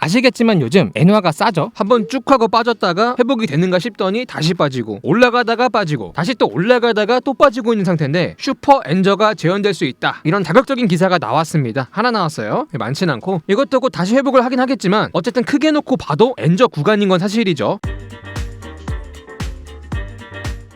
아시겠지만 요즘 엔화가 싸죠. 한번 쭉 하고 빠졌다가 회복이 되는가 싶더니 다시 빠지고 올라가다가 빠지고 다시 또 올라가다가 또 빠지고 있는 상태인데 슈퍼 엔저가 재현될 수 있다. 이런 자극적인 기사가 나왔습니다. 하나 나왔어요. 많진 않고 이것도 곧 다시 회복을 하긴 하겠지만 어쨌든 크게 놓고 봐도 엔저 구간인 건 사실이죠.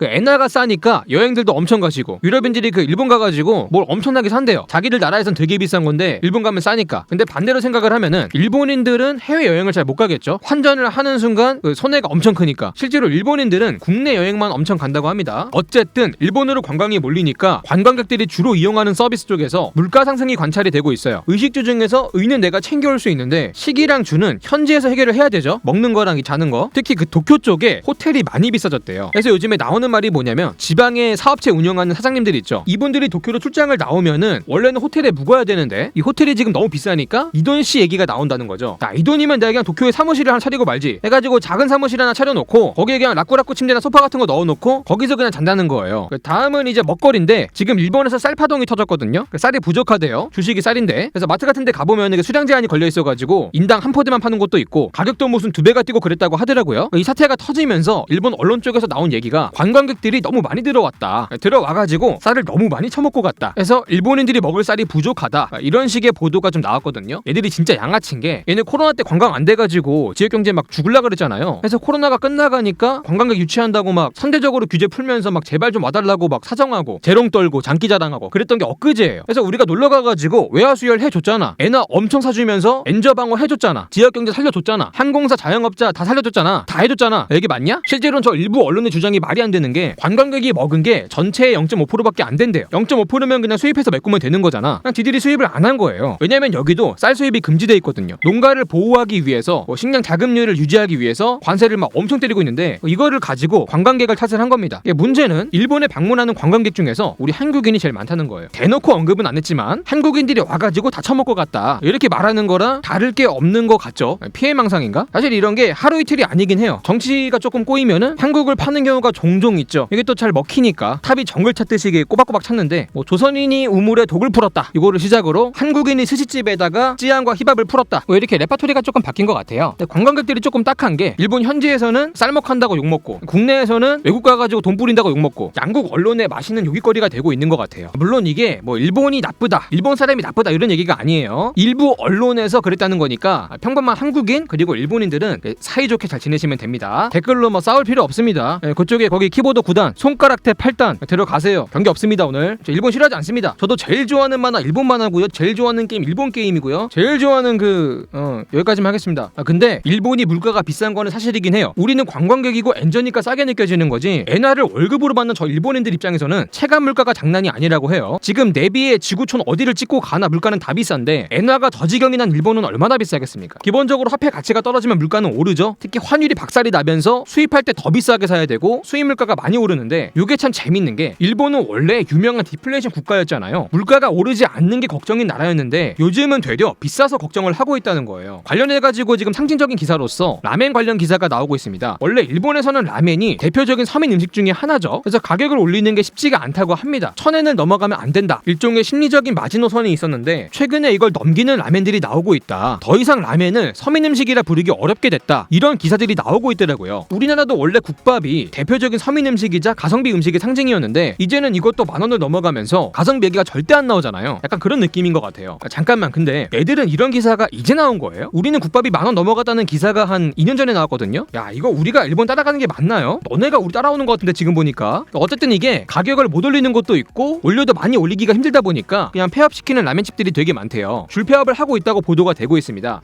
그 엔화가 싸니까 여행들도 엄청 가시고 유럽인들이 그 일본 가가지고 뭘 엄청나게 산대요. 자기들 나라에선 되게 비싼 건데 일본 가면 싸니까. 근데 반대로 생각을 하면은 일본인들은 해외 여행을 잘 못 가겠죠. 환전을 하는 순간 그 손해가 엄청 크니까 실제로 일본인들은 국내 여행만 엄청 간다고 합니다. 어쨌든 일본으로 관광이 몰리니까 관광객들이 주로 이용하는 서비스 쪽에서 물가 상승이 관찰이 되고 있어요. 의식주 중에서 의는 내가 챙겨올 수 있는데 식이랑 주는 현지에서 해결을 해야 되죠. 먹는 거랑 이 자는 거. 특히 그 도쿄 쪽에 호텔이 많이 비싸졌대요. 그래서 요즘에 나오는 말이 뭐냐면 지방에 사업체 운영하는 사장님들 있죠. 이분들이 도쿄로 출장을 나오면은 원래는 호텔에 묵어야 되는데 이 호텔이 지금 너무 비싸니까 이돈 씨 얘기가 나온다는 거죠. 자, 이 돈이면 내가 그냥 도쿄에 사무실을 하나 차리고 말지. 해가지고 작은 사무실 하나 차려놓고 거기에 그냥 라꾸라꾸 침대나 소파 같은 거 넣어놓고 거기서 그냥 잔다는 거예요. 그 다음은 이제 먹거리인데 지금 일본에서 쌀 파동이 터졌거든요. 그 쌀이 부족하대요. 주식이 쌀인데. 그래서 마트 같은 데 가보면 그 수량 제한이 걸려 있어가지고 인당 한 포대만 파는 곳도 있고 가격도 무슨 두 배가 뛰고 그랬다고 하더라고요. 이 사태가 터지면서 일본 언론 쪽에서 나온 얘기가 관광 객들이 너무 많이 들어왔다. 들어와가지고 쌀을 너무 많이 처먹고 갔다. 그래서 일본인들이 먹을 쌀이 부족하다. 이런 식의 보도가 좀 나왔거든요. 얘들이 진짜 양아친 게 얘네 코로나 때 관광 안 돼가지고 지역 경제 막 죽을라 그랬잖아요. 그래서 코로나가 끝나가니까 관광객 유치한다고 막 선제적으로 규제 풀면서 막 제발 좀 와달라고 막 사정하고 재롱 떨고 장기 자랑하고 그랬던 게 엊그제예요. 그래서 우리가 놀러 가가지고 외화 수혈 해줬잖아. 애나 엄청 사주면서 엔저 방어 해줬잖아. 지역 경제 살려줬잖아. 항공사 자영업자 다 살려줬잖아. 다 해줬잖아. 이게 맞냐? 실제로는 저 일부 언론의 주장이 말이 안 되는 게 관광객이 먹은 게 전체의 0.5%밖에 안 된대요. 0.5%면 그냥 수입해서 메꾸면 되는 거잖아. 그냥 디들이 수입을 안 한 거예요. 왜냐면 여기도 쌀 수입이 금지돼 있거든요. 농가를 보호하기 위해서 뭐 식량 자급률을 유지하기 위해서 관세를 막 엄청 때리고 있는데 이거를 가지고 관광객을 탓을 한 겁니다. 문제는 일본에 방문하는 관광객 중에서 우리 한국인이 제일 많다는 거예요. 대놓고 언급은 안 했지만 한국인들이 와가지고 다 처먹고 갔다 이렇게 말하는 거랑 다를 게 없는 것 같죠. 피해망상인가? 사실 이런 게 하루 이틀이 아니긴 해요. 정치가 조금 꼬이면은 한국을 파는 경우가 종종 있죠. 이게 또 잘 먹히니까 탑이 정글 찾듯이 꼬박꼬박 찾는데 뭐 조선인이 우물에 독을 풀었다 이거를 시작으로 한국인이 스시집에다가 찌양과 힙합을 풀었다 뭐 이렇게 레파토리가 조금 바뀐 것 같아요. 관광객들이 조금 딱한 게 일본 현지에서는 쌀먹한다고 욕먹고 국내에서는 외국 가가지고 돈 뿌린다고 욕먹고 양국 언론에 맛있는 요깃거리가 되고 있는 것 같아요. 물론 이게 뭐 일본이 나쁘다 일본 사람이 나쁘다 이런 얘기가 아니에요. 일부 언론에서 그랬다는 거니까 평범한 한국인 그리고 일본인들은 사이좋게 잘 지내시면 됩니다. 댓글로 뭐 싸울 필요 없습니다. 예, 그쪽에 거기 키보드 9단 손가락대 8단 들어가세요. 경기 없습니다 오늘. 저 일본 싫어하지 않습니다. 저도 제일 좋아하는 만화 일본 만화고요. 제일 좋아하는 게임 일본 게임이고요. 제일 좋아하는 그 어, 여기까지만 하겠습니다. 아, 근데 일본이 물가가 비싼 거는 사실이긴 해요. 우리는 관광객이고 엔저니까 싸게 느껴지는 거지. 엔화를 월급으로 받는 저 일본인들 입장에서는 체감 물가가 장난이 아니라고 해요. 지금 내비에 지구촌 어디를 찍고 가나 물가는 다 비싼데 엔화가 더 지경이 난 일본은 얼마나 비싸겠습니까? 기본적으로 화폐 가치가 떨어지면 물가는 오르죠. 특히 환율이 박살이 나면서 수입할 때 더 비싸게 사야 되고 수입 물가가 많이 오르는데 이게 참 재밌는 게 일본은 원래 유명한 디플레이션 국가였잖아요. 물가가 오르지 않는 게 걱정인 나라였는데 요즘은 되려 비싸서 걱정을 하고 있다는 거예요. 관련해 가지고 지금 상징적인 기사로서 라멘 관련 기사가 나오고 있습니다. 원래 일본에서는 라멘이 대표적인 서민 음식 중에 하나죠. 그래서 가격을 올리는 게 쉽지가 않다고 합니다. 천엔을 넘어가면 안 된다. 일종의 심리적인 마지노선이 있었는데 최근에 이걸 넘기는 라멘들이 나오고 있다. 더 이상 라멘을 서민 음식이라 부르기 어렵게 됐다. 이런 기사들이 나오고 있더라고요. 우리나라도 원래 국밥이 대표적인 서민 음식이자 가성비 음식의 상징이었는데 이제는 이것도 만 원을 넘어가면서 가성비 얘기가 절대 안 나오잖아요. 약간 그런 느낌인 것 같아요. 아, 잠깐만 근데 애들은 이런 기사가 이제 나온 거예요? 우리는 국밥이 만 원 넘어갔다는 기사가 한 2년 전에 나왔거든요. 야 이거 우리가 일본 따라가는 게 맞나요? 너네가 우리 따라오는 것 같은데 지금 보니까 어쨌든 이게 가격을 못 올리는 것도 있고 올려도 많이 올리기가 힘들다 보니까 그냥 폐업시키는 라면집들이 되게 많대요. 줄폐업을 하고 있다고 보도가 되고 있습니다.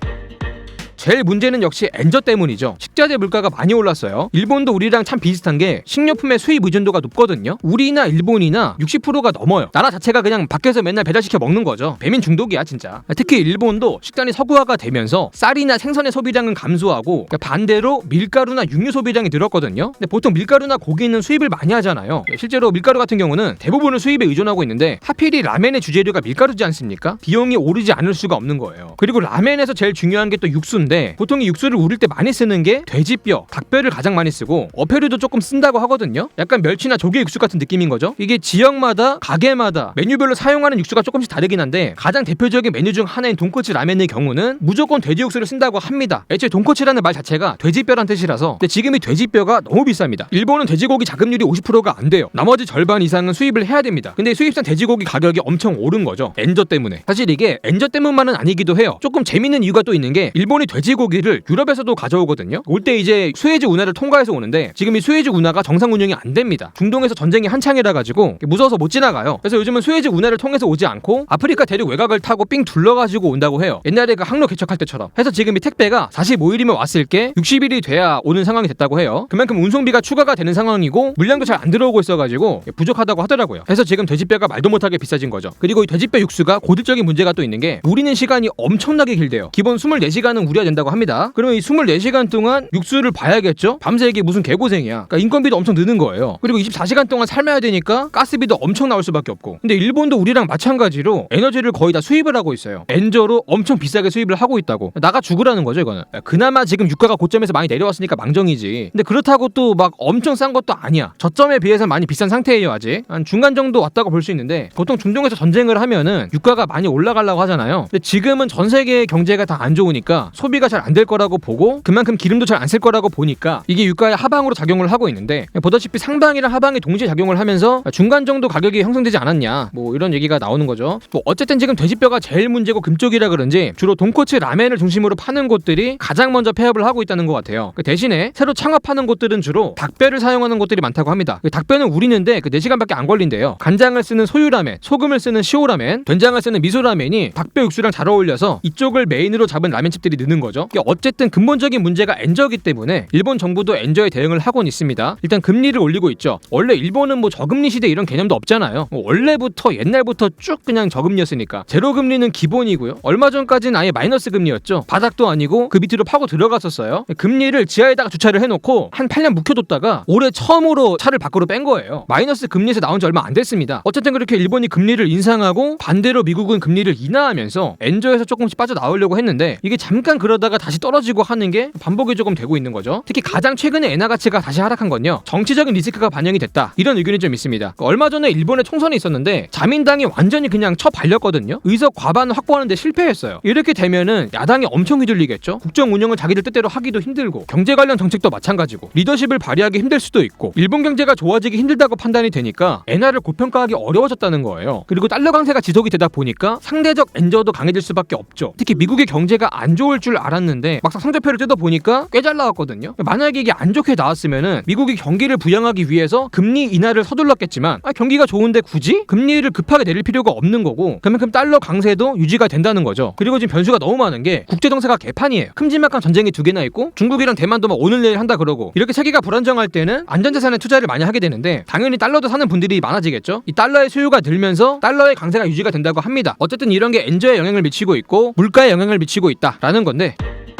제일 문제는 역시 엔저 때문이죠. 식자재 물가가 많이 올랐어요. 일본도 우리랑 참 비슷한 게 식료품의 수입 의존도가 높거든요. 우리나 일본이나 60%가 넘어요. 나라 자체가 그냥 밖에서 맨날 배달시켜 먹는 거죠. 배민 중독이야 진짜. 특히 일본도 식단이 서구화가 되면서 쌀이나 생선의 소비량은 감소하고 그러니까 반대로 밀가루나 육류 소비량이 늘었거든요. 근데 보통 밀가루나 고기는 수입을 많이 하잖아요. 실제로 밀가루 같은 경우는 대부분을 수입에 의존하고 있는데 하필이 라멘의 주재료가 밀가루지 않습니까? 비용이 오르지 않을 수가 없는 거예요. 그리고 라멘에서 제일 중요한 게 또 육수인데 있는데 보통 이 육수를 우릴 때 많이 쓰는 게 돼지뼈, 닭뼈를 가장 많이 쓰고 어패류도 조금 쓴다고 하거든요. 약간 멸치나 조개 육수 같은 느낌인 거죠. 이게 지역마다 가게마다 메뉴별로 사용하는 육수가 조금씩 다르긴 한데 가장 대표적인 메뉴 중 하나인 돈코츠 라멘의 경우는 무조건 돼지 육수를 쓴다고 합니다. 애초에 돈코츠라는 말 자체가 돼지뼈란 뜻이라서 근데 지금 이 돼지뼈가 너무 비쌉니다. 일본은 돼지고기 자급률이 50%가 안 돼요. 나머지 절반 이상은 수입을 해야 됩니다. 근데 수입산 돼지고기 가격이 엄청 오른 거죠. 엔저 때문에. 사실 이게 엔저 때문만은 아니기도 해요. 조금 재밌는 이유가 또 있는 게 일본이 돼지고기를 유럽에서도 가져오거든요. 올 때 이제 수에즈 운하를 통과해서 오는데 지금 이 수에즈 운하가 정상 운영이 안 됩니다. 중동에서 전쟁이 한창이라 가지고 무서워서 못 지나가요. 그래서 요즘은 수에즈 운하를 통해서 오지 않고 아프리카 대륙 외곽을 타고 삥 둘러가지고 온다고 해요. 옛날에 그 항로 개척할 때처럼. 해서 지금 이 택배가 45일이면 왔을 게 60일이 돼야 오는 상황이 됐다고 해요. 그만큼 운송비가 추가가 되는 상황이고 물량도 잘 안 들어오고 있어가지고 부족하다고 하더라고요. 그래서 지금 돼지뼈가 말도 못하게 비싸진 거죠. 그리고 이 돼지뼈 육수가 고질적인 문제가 또 있는 게 우리는 시간이 엄청나게 길대요. 기본 24시간은 우려야 된다 고 합니다. 그러면 이 24시간 동안 육수를 봐야겠죠? 밤새 이게 무슨 개고생이야. 그러니까 인건비도 엄청 느는 거예요. 그리고 24시간 동안 삶아야 되니까 가스비도 엄청 나올 수밖에 없고. 근데 일본도 우리랑 마찬가지로 에너지를 거의 다 수입을 하고 있어요. 엔저로 엄청 비싸게 수입을 하고 있다고. 나가 죽으라는 거죠, 이거는. 그나마 지금 유가가 고점에서 많이 내려왔으니까 망정이지. 근데 그렇다고 또 막 엄청 싼 것도 아니야. 저점에 비해서 많이 비싼 상태예요, 아직. 한 중간 정도 왔다고 볼 수 있는데 보통 중동에서 전쟁을 하면은 유가가 많이 올라가려고 하잖아요. 근데 지금은 전 세계 경제가 다 안 좋으니까 소비 가 잘 안 될 거라고 보고 그만큼 기름도 잘 안 쓸 거라고 보니까 이게 유가의 하방으로 작용을 하고 있는데 보다시피 상방이랑 하방이 동시에 작용을 하면서 중간 정도 가격이 형성되지 않았냐 뭐 이런 얘기가 나오는 거죠. 뭐 어쨌든 지금 돼지뼈가 제일 문제고 금쪽이라 그런지 주로 돈코츠 라멘을 중심으로 파는 곳들이 가장 먼저 폐업을 하고 있다는 것 같아요. 그 대신에 새로 창업하는 곳들은 주로 닭뼈를 사용하는 곳들이 많다고 합니다. 그 닭뼈는 우리는데 그 4시간밖에 안 걸린대요. 간장을 쓰는 소유라멘, 소금을 쓰는 시오라멘, 된장을 쓰는 미소라멘이 닭뼈 육수랑 잘 어울려서 이쪽을 메인으로 잡은 라멘집들이 느는 거죠. 이게 어쨌든 근본적인 문제가 엔저기 때문에 일본 정부도 엔저에 대응을 하고는 있습니다. 일단 금리를 올리고 있죠. 원래 일본은 뭐 저금리 시대 이런 개념도 없잖아요. 뭐 원래부터 옛날부터 쭉 그냥 저금리였으니까 제로 금리는 기본이고요. 얼마 전까지는 아예 마이너스 금리였죠. 바닥도 아니고 그 밑으로 파고 들어갔었어요. 금리를 지하에다가 주차를 해놓고 한 8년 묵혀뒀다가 올해 처음으로 차를 밖으로 뺀 거예요. 마이너스 금리에서 나온 지 얼마 안 됐습니다. 어쨌든 그렇게 일본이 금리를 인상하고 반대로 미국은 금리를 인하하면서 엔저에서 조금씩 빠져나오려고 했는데 이게 잠깐 그 러다가 다시 떨어지고 하는 게 반복이 조금 되고 있는 거죠. 특히 가장 최근에 엔화 가치가 다시 하락한 건요. 정치적인 리스크가 반영이 됐다. 이런 의견이 좀 있습니다. 그 얼마 전에 일본에 총선이 있었는데 자민당이 완전히 그냥 쳐발렸거든요. 의석 과반 확보하는데 실패했어요. 이렇게 되면은 야당이 엄청 휘둘리겠죠. 국정 운영을 자기들 뜻대로 하기도 힘들고 경제 관련 정책도 마찬가지고 리더십을 발휘하기 힘들 수도 있고 일본 경제가 좋아지기 힘들다고 판단이 되니까 엔화를 고평가하기 어려워졌다는 거예요. 그리고 달러 강세가 지속이 되다 보니까 상대적 엔저도 강해질 수밖에 없죠. 특히 미국의 경제가 안 좋을 줄 알았는데 막상 성적표를 뜯어 보니까 꽤 잘 나왔거든요. 만약에 이게 안 좋게 나왔으면은 미국이 경기를 부양하기 위해서 금리 인하를 서둘렀겠지만 아, 경기가 좋은데 굳이 금리를 급하게 내릴 필요가 없는 거고 그만큼 달러 강세도 유지가 된다는 거죠. 그리고 지금 변수가 너무 많은 게 국제 정세가 개판이에요. 큼지막한 전쟁이 두 개나 있고 중국이랑 대만도 막 오늘 내일 한다 그러고 이렇게 세계가 불안정할 때는 안전자산에 투자를 많이 하게 되는데 당연히 달러도 사는 분들이 많아지겠죠. 이 달러의 수요가 늘면서 달러의 강세가 유지가 된다고 합니다. 어쨌든 이런 게 엔저에 영향을 미치고 있고 물가에 영향을 미치고 있다라는 건데 Bye.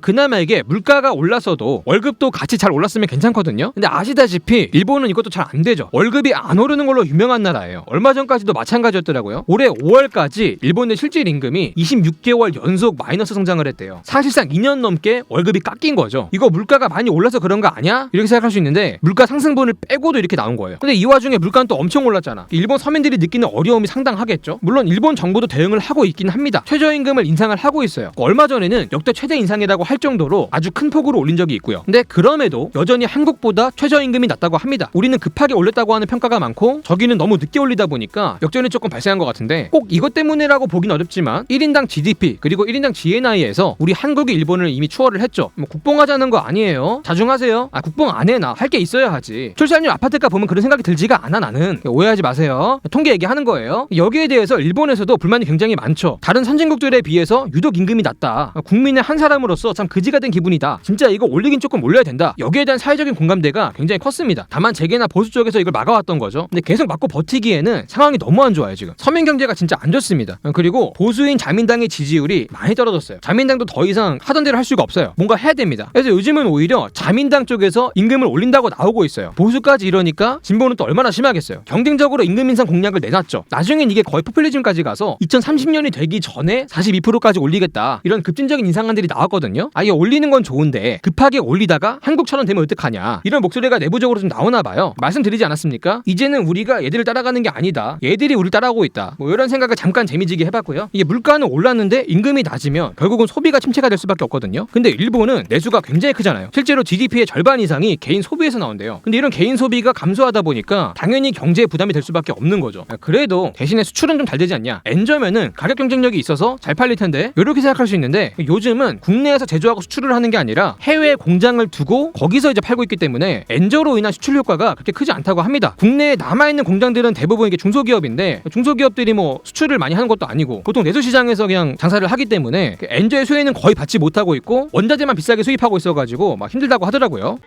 그나마 이게 물가가 올라서도 월급도 같이 잘 올랐으면 괜찮거든요. 근데 아시다시피 일본은 이것도 잘 안 되죠. 월급이 안 오르는 걸로 유명한 나라예요. 얼마 전까지도 마찬가지였더라고요. 올해 5월까지 일본의 실질 임금이 26개월 연속 마이너스 성장을 했대요. 사실상 2년 넘게 월급이 깎인 거죠. 이거 물가가 많이 올라서 그런 거 아니야? 이렇게 생각할 수 있는데 물가 상승분을 빼고도 이렇게 나온 거예요. 근데 이 와중에 물가는 또 엄청 올랐잖아. 일본 서민들이 느끼는 어려움이 상당하겠죠. 물론 일본 정부도 대응을 하고 있긴 합니다. 최저임금을 인상을 하고 있어요. 얼마 전에는 역대 최대 인상이라고 할 정도로 아주 큰 폭으로 올린 적이 있고요. 근데 그럼에도 여전히 한국보다 최저임금이 낮다고 합니다. 우리는 급하게 올렸다고 하는 평가가 많고 저기는 너무 늦게 올리다 보니까 역전이 조금 발생한 것 같은데 꼭 이것 때문이라고 보긴 어렵지만 1인당 GDP 그리고 1인당 GNI에서 우리 한국이 일본을 이미 추월을 했죠. 뭐 국뽕하자는 거 아니에요. 자중하세요. 아 국뽕 안 해나 할 게 있어야 하지. 출산율 아파트가 보면 그런 생각이 들지가 않아 나는 오해하지 마세요. 통계 얘기하는 거예요. 여기에 대해서 일본에서도 불만이 굉장히 많죠. 다른 선진국들에 비해서 유독 임금이 낮다. 국민의 한 사람으로서 참 그지가 된 기분이다. 진짜 이거 올리긴 조금 올려야 된다. 여기에 대한 사회적인 공감대가 굉장히 컸습니다. 다만 재계나 보수 쪽에서 이걸 막아왔던 거죠. 근데 계속 막고 버티기에는 상황이 너무 안 좋아요 지금. 서민 경제가 진짜 안 좋습니다. 그리고 보수인 자민당의 지지율이 많이 떨어졌어요. 자민당도 더 이상 하던 대로 할 수가 없어요. 뭔가 해야 됩니다. 그래서 요즘은 오히려 자민당 쪽에서 임금을 올린다고 나오고 있어요. 보수까지 이러니까 진보는 또 얼마나 심하겠어요. 경쟁적으로 임금 인상 공약을 내놨죠. 나중엔 이게 거의 포퓰리즘까지 가서 2030년이 되기 전에 42%까지 올리겠다. 이런 급진적인 인상안들이 나왔거든요. 있거든요. 아예 올리는 건 좋은데 급하게 올리다가 한국처럼 되면 어떡하냐 이런 목소리가 내부적으로 좀 나오나 봐요. 말씀드리지 않았습니까? 이제는 우리가 얘들을 따라가는 게 아니다. 얘들이 우리를 따라오고 있다. 뭐 이런 생각을 잠깐 재미지게 해봤고요. 이게 물가는 올랐는데 임금이 낮으면 결국은 소비가 침체가 될 수밖에 없거든요. 근데 일본은 내수가 굉장히 크잖아요. 실제로 GDP의 절반 이상이 개인 소비에서 나온대요. 근데 이런 개인 소비가 감소하다 보니까 당연히 경제에 부담이 될 수밖에 없는 거죠. 그래도 대신에 수출은 좀 잘 되지 않냐? 엔저면은 가격 경쟁력이 있어서 잘 팔릴 텐데 이렇게 생각할 수 있는데 요즘은 국내에서 제조하고 수출을 하는 게 아니라 해외 공장을 두고 거기서 이제 팔고 있기 때문에 엔저로 인한 수출 효과가 그렇게 크지 않다고 합니다. 국내에 남아 있는 공장들은 대부분 이게 중소기업인데 중소기업들이 뭐 수출을 많이 하는 것도 아니고 보통 내수 시장에서 그냥 장사를 하기 때문에 그 엔저의 수혜는 거의 받지 못하고 있고 원자재만 비싸게 수입하고 있어가지고 막 힘들다고 하더라고요.